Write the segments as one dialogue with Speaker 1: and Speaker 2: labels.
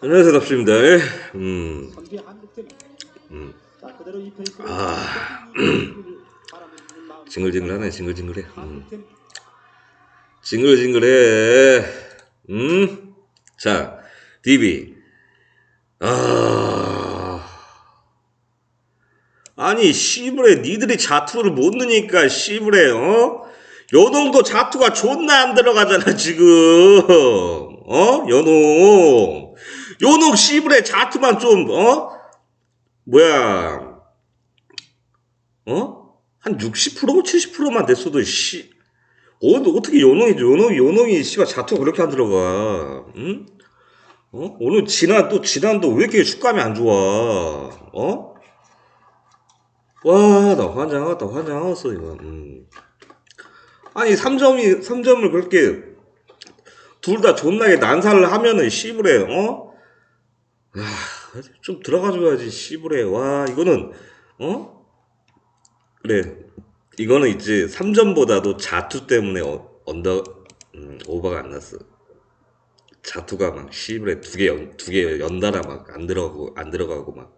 Speaker 1: 안녕하세요 답수입니다 음,
Speaker 2: 한국팀
Speaker 1: 음.
Speaker 2: 페이스로
Speaker 1: 아. 징글징글하네 징글징글해 음. 징글징글해 음? 자 DB 아 아니 씨부레 니들이 자투를 못 넣으니까 씨부레 어? 요놈도 자투가 존나 안 들어가잖아 지금 어? 요놈 요놈 씨부레 자투만 좀 어? 뭐야 어? 한 60% 70%만 됐어도 씨 어, 너 어떻게 요놈이 요놈이 요놈이 씨발 자투 그렇게 안 들어가 응? 어? 오늘 지난 또 지난도 왜 이렇게 슛감이 안 좋아 어? 와, 나 환장하다, 환장하겠어, 이거. 음. 아니, 3점이, 3점을 그렇게, 둘 다 존나게 난사를 하면은, 씨부레, 어? 아, 좀 들어가줘야지, 씨부레. 와, 이거는, 어? 그래. 이거는 이제 3점보다도 자투 때문에 어, 언더, 음, 오버가 안 났어. 자투가 막, 씨부레 두 개, 연, 두개 연달아 막 안 들어가고, 안 들어가고 막,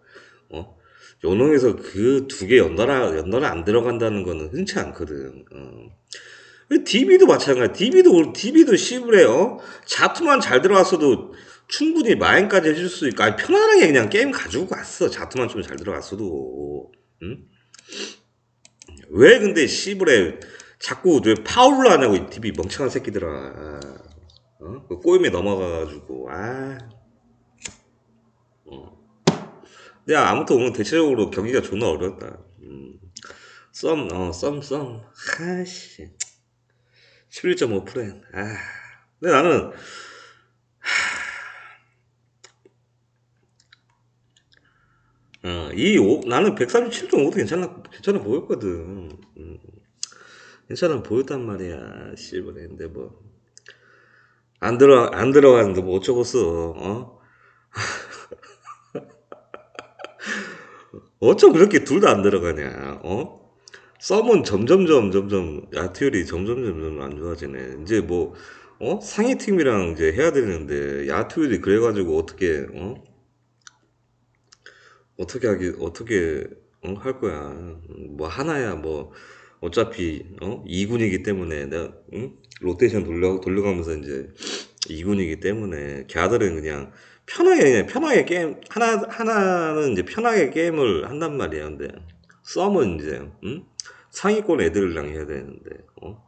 Speaker 1: 어? 요놈에서 그 두 개 연달아 연달아 안 들어간다는 거는 흔치 않거든. 어. DB도 마찬가지. DB도 DB도 시브레 어 자투만 잘 들어갔어도 충분히 마인까지 해줄 수 있고 아니 편안하게 그냥 게임 가지고 갔어. 자투만 좀 잘 들어갔어도. 응? 왜 근데 시브레 자꾸 왜 파울을 하냐고 이 DB 멍청한 새끼들아. 어? 그 꼬임에 넘어가가지고 아. 어. 야, 아무튼 오늘 대체적으로 경기가 존나 어려웠다. 음. 썸, 어, 썸, 썸. 하씨. 11.5%. 아. 근데 나는, 하... 어, 이, 오, 나는 137.5도 괜찮아, 괜찮아 보였거든. 음. 괜찮아 보였단 말이야, 씨발에. 근데 뭐, 안 들어, 안 들어가는데 뭐 어쩌겠어, 어? 어쩜 그렇게 둘 다 안 들어가냐, 어? 썸은 점점점, 점점, 야투율이 점점, 점점 안 좋아지네. 이제 뭐, 어? 상위 팀이랑 이제 해야 되는데, 야투율이 그래가지고 어떻게, 어? 어떻게 하기, 어떻게, 어? 할 거야. 뭐, 하나야, 뭐, 어차피, 어? 2군이기 때문에, 내가, 응? 로테이션 돌려, 돌려가면서 이제, 2군이기 때문에, 걔들은 그냥, 편하게 그냥 편하게 게임 하나 하나는 이제 편하게 게임을 한단 말이야. 근데 썸은 이제 응? 상위권 애들이랑 해야 되는데 어?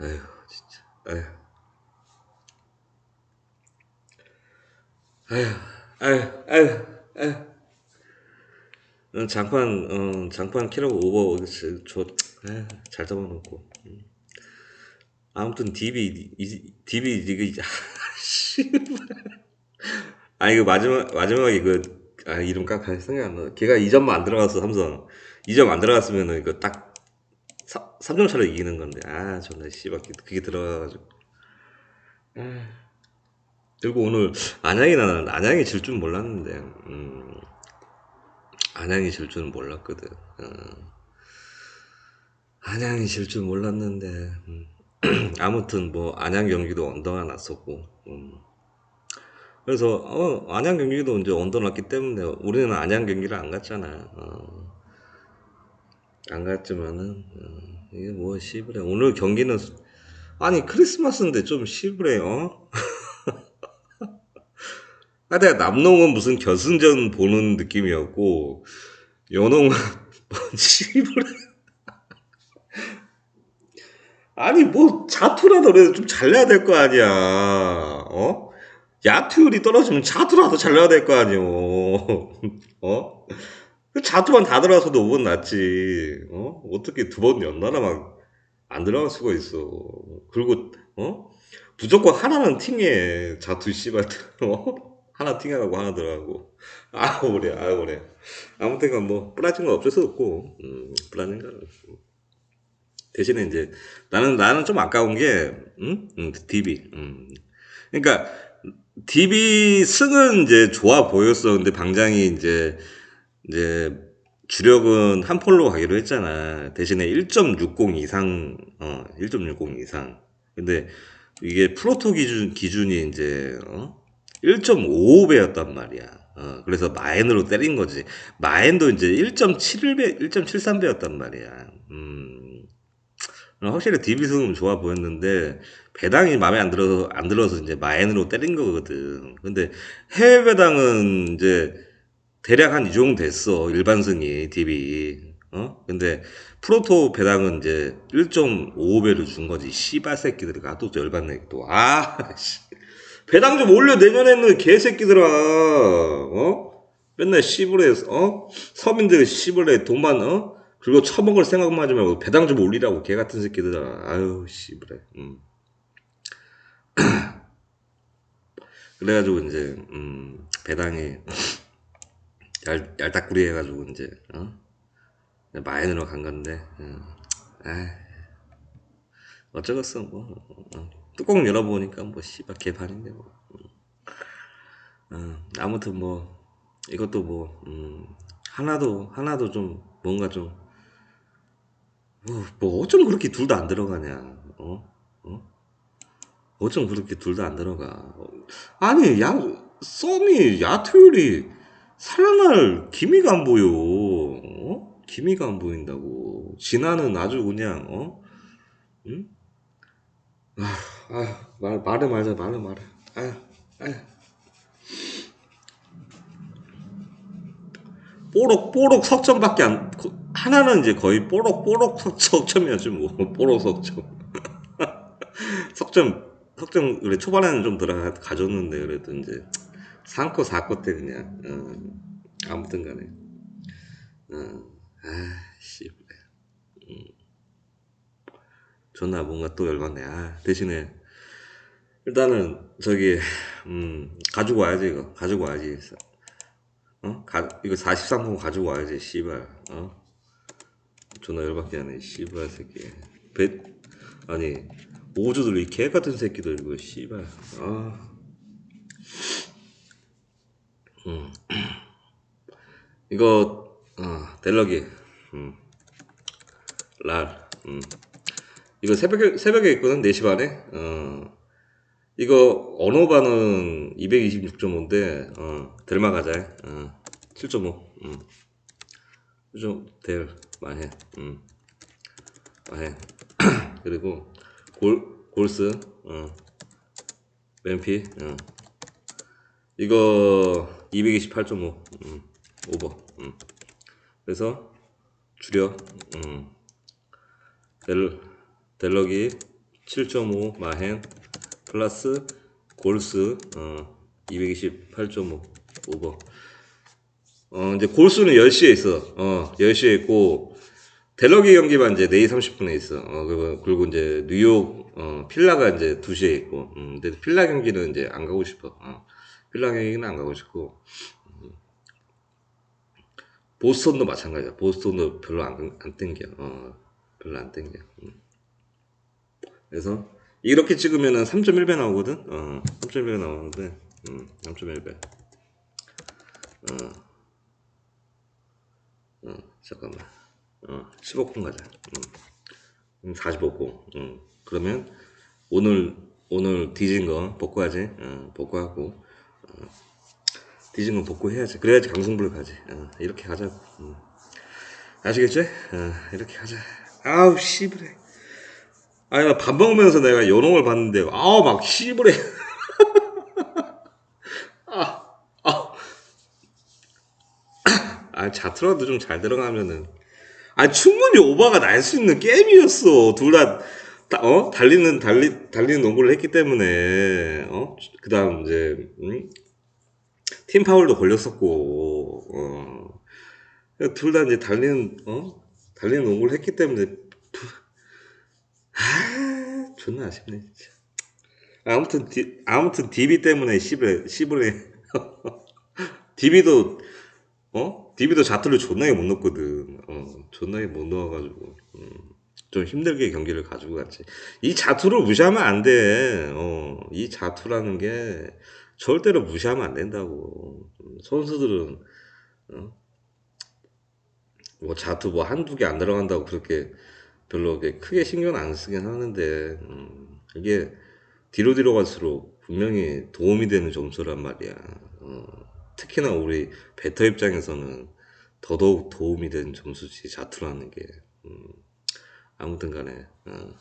Speaker 1: 에휴 진짜 에휴 에휴 에휴 에휴 에휴 응, 장판 어, 장판 키라고 오버 저잘 잡아놓고 음. 아무튼 DB 이- DB 이거 씨발 아니 그 마지막 마지막에 그 아, 이름 깎아 생각 안 나. 걔가 2점만 안 들어갔어 삼성. 2점 안 들어갔으면은 이거 딱 3점 차로 이기는 건데. 아 존나 씨발 그게 들어가가지고. 아. 그리고 오늘 안양이 나는 안양이 질 줄 몰랐는데. 음. 안양이 질 줄은 몰랐거든. 어. 안양이 질 줄 몰랐는데. 음. 아무튼 뭐 안양 경기도 언더가 났었고. 음. 그래서 어, 안양 경기도 이제 언더 났기 때문에 우리는 안양 경기를 안 갔잖아. 어. 안 갔지만은 어, 이게 뭐 시브레 오늘 경기는 아니 크리스마스인데 좀 시브레 어? 아 내가 남농은 무슨 결승전 보는 느낌이었고 뭐 시브레 아니 뭐 자투라도 그래도 좀 잘내야 될 거 아니야 어? 야투율이 떨어지면 자투라도 잘내야 될 거 아니오 어? 그 자투만 다 들어가서도 5번 났지 어? 어떻게 두 번 연달아 막 안 들어갈 수가 있어 그리고 어? 무조건 하나는 팅해 자투 씨발 어? 하나 팅하고 하나 들어가고 아 그래 아 그래 아무튼 뭐 뿌라진 건 없을 수 없고 음, 뿌라진 건 대신에 이제 나는 나는 좀 아까운 게 음? 음, DB 음. 그러니까 DB 승은 이제 좋아 보였어 근데 방장이 이제 이제 주력은 한 폴로 가기로 했잖아 대신에 1.60 이상 어 1.60 이상 근데 이게 프로토 기준 기준이 이제 어 1.55배였단 말이야. 어, 그래서 마엔으로 때린 거지. 마엔도 이제 1.71배, 1.73배였단 말이야. 음, 확실히 DB승은 좋아 보였는데, 배당이 마음에 안 들어서, 안 들어서 이제 마엔으로 때린 거거든. 근데 해외 배당은 이제 대략 한 이 정도 됐어. 일반승이, DB. 어? 근데 프로토 배당은 이제 1.55배를 준 거지. 씨발 새끼들이 가또 열받네, 또. 아, 씨. 배당 좀 올려 내년에는 개새끼들아 어 맨날 씨부레 어 서민들 씨부레 돈만 어 그리고 처먹을 생각만 하지 말고 배당 좀 올리라고 개 같은 새끼들아 아유 씨부레 음 그래가지고 이제 음 배당이 얄 얄딱구리 해가지고 이제 어 마이너로 간 건데 음. 아 어쩌겠어 뭐 어. 뚜껑 열어보니까 뭐 씨발 개판인데 뭐 음, 아무튼 뭐 이것도 뭐 음, 하나도 하나도 좀 뭔가 좀 뭐, 뭐 어쩜 그렇게 둘 다 안 들어가냐 어? 어? 어쩜 그렇게 둘 다 안 들어가 어, 아니 야 썸이 야투율이 살아날 기미가 안 보여 어? 기미가 안 보인다고 진화는 아주 그냥 어? 응? 아, 아, 말, 말해 말자, 말해, 말해. 아유, 아유. 뽀록, 뽀록 석점밖에 안, 거- 하나는 이제 거의 뽀록, 뽀록 석, 석점이었지, 뭐. 뽀록 석점. 석점, 석점, 그래, 초반에는 좀 들어가, 가졌는데, 그래도 이제, 3코, 4코 때 그냥, 어, 아무튼 간에. 어, 아, 씨. 존나 뭔가 또 열받네. 아, 대신에 일단은 저기 음 가지고 와야지 이거 가지고 와야지. 어? 가 이거 43분 가지고 와야지. 씨발. 어? 존나 열받게 하네. 씨발 새끼. 배 아니 오주들 이 개 같은 새끼들 이거 씨발. 아. 음. 이거 어 델러기. 음. 랄. 음. 이거 새벽에, 새벽에 있거든, 4시 반에. 어, 이거, 언어반은 226.5인데, 어, 델마 가자. 어, 7.5. 음. 좀, 델, 마해. 음. 마해. 그리고, 골, 골스, 어, 램피, 어. 이거, 228.5. 음, 오버. 음. 그래서, 줄여. 음. 델, 델러기 7.5 마헨 플러스 골스 어 228.5 오버 어 이제 골수는 10시에 있어 어 10시에 있고 델러기 경기만 이제 4시 30분에 있어 어 그리고, 그리고 이제 뉴욕 어 필라가 이제 2시에 있고 음 근데 필라 경기는 이제 안 가고 싶어 어 필라 경기는 안 가고 싶고 음. 보스턴도 마찬가지야 보스턴도 별로 안, 안 땡겨 어 별로 안 땡겨 음. 그래서 이렇게 찍으면은 3.1배 나오거든. 어, 3.1배 나오는데, 음, 3.1배. 어, 어, 잠깐만. 어, 15분 가자. 음, 45분. 음, 그러면 오늘 오늘 뒤진 거 복구하지. 어, 복구하고 어, 뒤진 거 복구해야지. 그래야지 강승부를 가지. 어, 이렇게 가자고. 음. 아시겠지? 어, 이렇게 가자. 아우 씨부래. 아니 나 밥 먹으면서 내가 요놈을 봤는데 아우 막 씨부래 아, 아. 아 자트라도 좀 잘 들어가면은 아 충분히 오바가 날 수 있는 게임이었어 둘 다 어? 달리는 달리 달리는 농구를 했기 때문에 어? 그다음 이제 음? 팀 파울도 걸렸었고 어. 둘 다 이제 달리는 어? 달리는 농구를 했기 때문에 아, 존나 아쉽네, 진짜. 아무튼, 디, 아무튼, DB 때문에 시브레, 시브레. DB도, 어? DB도 자투를 존나게 못 넣거든. 어, 존나게 못 넣어가지고. 음, 좀 힘들게 경기를 가지고 갔지. 이 자투를 무시하면 안 돼. 어, 이 자투라는 게 절대로 무시하면 안 된다고. 음, 선수들은, 어? 뭐 자투 뭐 한두 개 안 들어간다고 그렇게 별로 크게 신경 안 쓰긴 하는데 음, 이게 뒤로 뒤로 갈수록 분명히 도움이 되는 점수란 말이야. 어, 특히나 우리 베터 입장에서는 더더욱 도움이 되는 점수지 자투라는 게. 음, 아무튼 간에 어.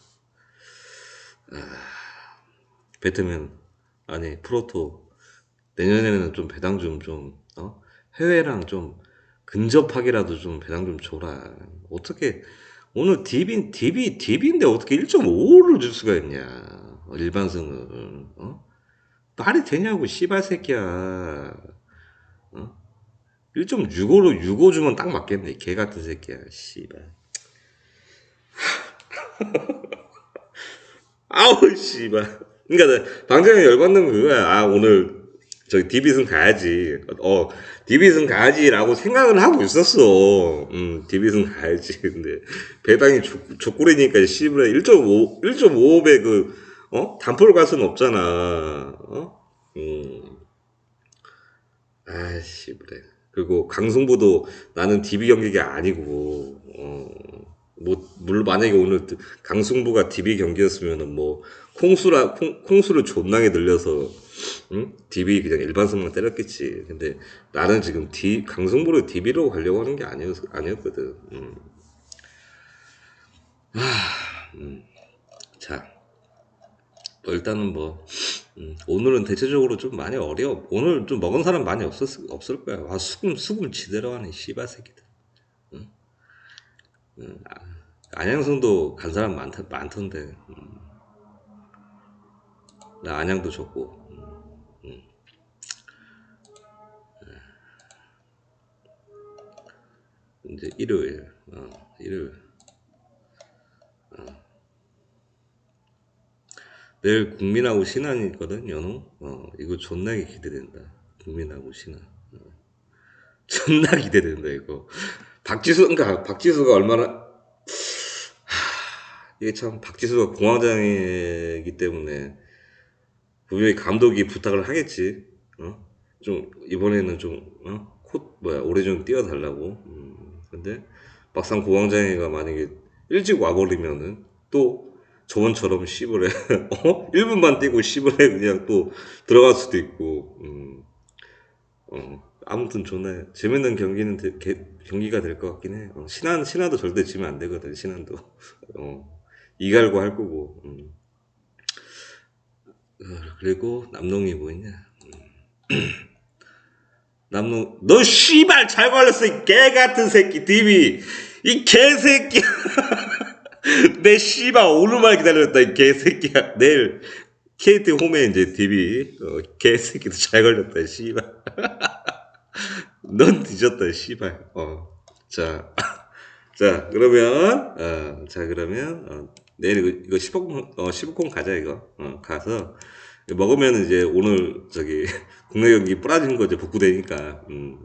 Speaker 1: 아, 베트면 아니 프로토 내년에는 좀 배당 좀좀 어? 해외랑 좀 근접하게라도 좀 배당 좀 줘라. 어떻게 오늘 DB DB DB인데 어떻게 1.5를 줄 수가 있냐? 어, 일반승을 어? 말이 되냐고 씨발 새끼야. 어? 1.65로 65 주면 딱 맞겠네. 개 같은 새끼야. 씨발. 아우 씨발. 그러니까 나 방장이 열받는 건 그거야. 아 오늘 저기 디비승 가야지. 어 디비승 가야지라고 생각을 하고 있었어. 음 디비승 가야지. 근데 배당이 족- 족구리니까 씨발 1.5 1.5배 그 어? 단포를 갈 수는 없잖아. 어? 음. 아씨 그래. 그리고 강승부도 나는 DB 경기가 아니고 어, 뭐 물론 만약에 오늘 강승부가 DB 경기였으면은 뭐 콩수라 콩, 콩수를 존나게 늘려서 응? DB 그냥 일반승만 때렸겠지. 근데 나는 지금 D 강승부를 DB로 가려고 하는 게 아니었 아니었거든. 음. 아, 음. 자, 뭐 일단은 뭐 음, 오늘은 대체적으로 좀 많이 어려워. 오늘 좀 먹은 사람 많이 없었 없을 거야. 아 수금 수금 지대로 하네 씨발 새끼들. 아, 안양성도 간 사람 많다 많던데. 음. 나 안양도 줬고. 음, 음. 이제 일요일, 어, 일요일. 어. 내일 국민하고 신한이 있거든, 연호. 어, 이거 존나게 기대된다. 국민하고 신한. 어. 존나 기대된다, 이거. 박지수, 그러니까 박지수가 얼마나, 하, 이게 참, 박지수가 공황장애이기 때문에 분명히 감독이 부탁을 하겠지. 어? 좀, 이번에는 좀, 어? 코, 뭐야, 오래 좀 뛰어달라고. 음, 근데 막상 공황장애가 만약에 일찍 와버리면은 또 저번처럼 씹을 해. 어? 1분만 뛰고 씹을 해. 그냥 또 들어갈 수도 있고. 음. 어. 아무튼 존나 재밌는 경기는 되- 개- 경기가 될 것 같긴 해. 어, 신한 신한도 절대 지면 안 되거든. 신한도 어, 이갈고 할 거고. 음. 어, 그리고 남농이 뭐 있냐? 음. 남농 너 씨발 잘 걸렸어 이 개 같은 새끼 디비 이 개새끼 내 씨발 오늘만 기다렸다 이 개새끼야 내일 KT 홈에 이제 디비 어, 개새끼도 잘 걸렸다 이 씨발 넌 뒤졌다, 씨발. 어. 자, 자, 그러면, 어, 자, 그러면, 어, 내일 이거, 이거 15콩, 어, 15콩 가자, 이거. 어, 가서, 먹으면 이제 오늘, 저기, 국내 경기 뿌라진 거 이제 복구되니까, 음,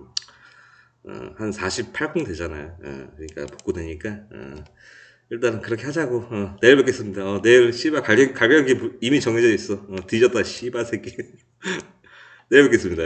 Speaker 1: 어, 한 48콩 되잖아요. 어, 그러니까 복구되니까, 어, 일단은 그렇게 하자고. 어, 내일 뵙겠습니다. 어, 내일, 씨발, 가격, 가격이 이미 정해져 있어. 어, 뒤졌다, 씨발 새끼. 내일 뵙겠습니다.